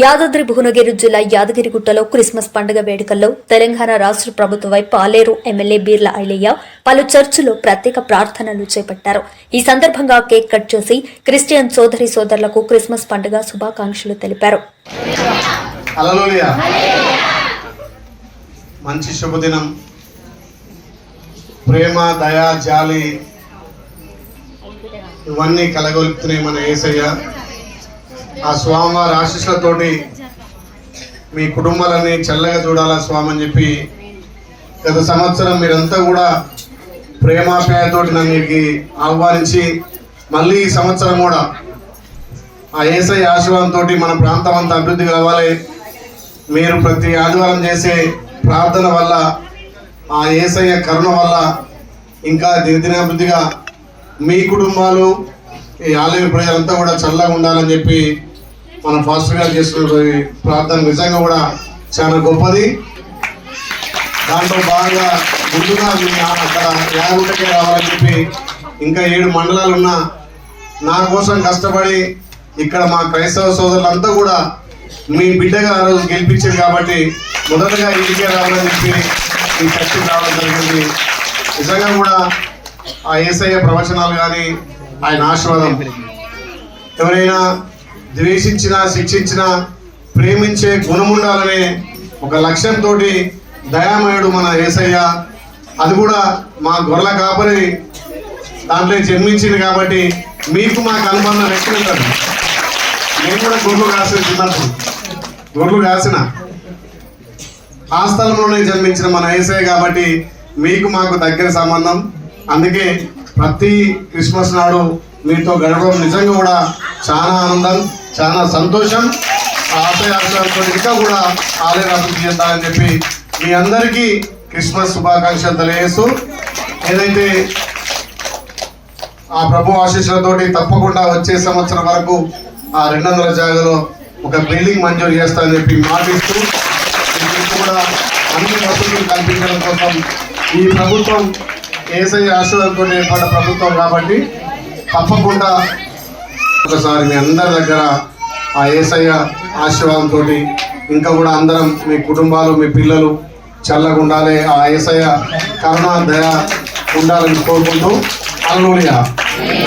యాదాద్రి భువనగిరి జిల్లా యాదగిరిగుట్టలో క్రిస్మస్ పండుగ వేడుకల్లో తెలంగాణ రాష్ట్ర ప్రభుత్వ వైపు పాలేరు ఎమ్మెల్యే బీర్ల ఐలయ్య పలు చర్చిలో ప్రత్యేక ప్రార్థనలు చేపట్టారు. ఈ సందర్భంగా కేక్ కట్ చేసి క్రిస్టియన్ సోదరి సోదరులకు క్రిస్మస్ పండుగ శుభాకాంక్షలు తెలిపారు. మంచి శుభదినం. ప్రేమ దయా జాలి ఇవన్నీ కలగొలుపుతున్నాయి మన ఏసయ్య. ఆ స్వామివారి ఆశీస్సులతోటి మీ కుటుంబాలన్నీ చల్లగా చూడాలా స్వామి అని చెప్పి గత సంవత్సరం మీరంతా కూడా ప్రేమాప్యాయతోటి నన్ను ఆహ్వానించి మళ్ళీ ఈ సంవత్సరం కూడా ఆ ఏసై ఆశీర్వాదంతో మన ప్రాంతం అంతా అభివృద్ధి కావాలి. మీరు ప్రతి ఆదివారం చేసే ప్రార్థన వల్ల ఆ ఏసయ్య కరుణ వల్ల ఇంకా దినదినాభివృద్ధిగా మీ కుటుంబాలు ఈ ఆలయ ప్రజలంతా కూడా చల్లగా ఉండాలని చెప్పి మన పాస్టర్ గారు చేస్తున్న ప్రార్థన నిజంగా కూడా చాలా గొప్పది. దాంట్లో బాగా ముందుగా మీ అక్కడ యాగుంటకే రావాలని చెప్పి ఇంకా ఏడు మండలాలు ఉన్నా నా కోసం కష్టపడి ఇక్కడ మా క్రైస్తవ సోదరులంతా కూడా మీ బిడ్డగా ఆ రోజు గెలిపించారు కాబట్టి మొదటగా ఇంటికే రావాలని చెప్పి ఈ చర్చకు రావడం జరిగింది. నిజంగా కూడా ఆ ఏసయ్య ప్రవచనాలు కానీ ఆయన ఆశీర్వాదం. ఎవరైనా ద్వేషించిన శిక్షించిన ప్రేమించే గుణముండాలనే ఒక లక్ష్యంతో దయామయుడు మన ఏసయ్య. అది కూడా మా గొర్రెల కాపరి దాంట్లో జన్మించింది కాబట్టి మీకు మాకు అనుబంధం ఎక్కువ నేను కూడా గొర్రెలు కాసిన చిన్నప్పుడు. గొర్రెలు కాసిన. ఆ స్థలంలోనే జన్మించిన మన ఏసయ్య కాబట్టి మీకు మాకు దగ్గర సంబంధం. అందుకే ప్రతి క్రిస్మస్ నాడు మీతో గడపడం నిజంగా కూడా చాలా ఆనందం. చాలా సంతోషం. ఆ ఆశయ ఇంకా కూడా ఆలయ అభివృద్ధి చెందాలని చెప్పి మీ అందరికీ క్రిస్మస్ శుభాకాంక్షలు తెలియజేస్తూ ఏదైతే ఆ ప్రభు ఆశీస్సులతోటి తప్పకుండా వచ్చే సంవత్సరం వరకు ఆ రెండు వందల జాగాలో ఒక బిల్డింగ్ మంజూరు చేస్తానని చెప్పి మాటిస్తూ కూడా అన్ని వసతులు కల్పించడం కోసం ఈ ప్రభుత్వం ఏసై ఆశీర్వాదంతో ఏర్పడిన ప్రభుత్వం కాబట్టి తప్పకుండా ఒకసారి మీ అందరి దగ్గర ఆ ఏసయ్య ఆశీర్వాదంతో ఇంకా కూడా అందరం మీ కుటుంబాలు మీ పిల్లలు చల్లగా ఉండాలి ఆ ఏసయ్య కరుణ దయ ఉండాలని కోరుకుంటూ అల్లుడియా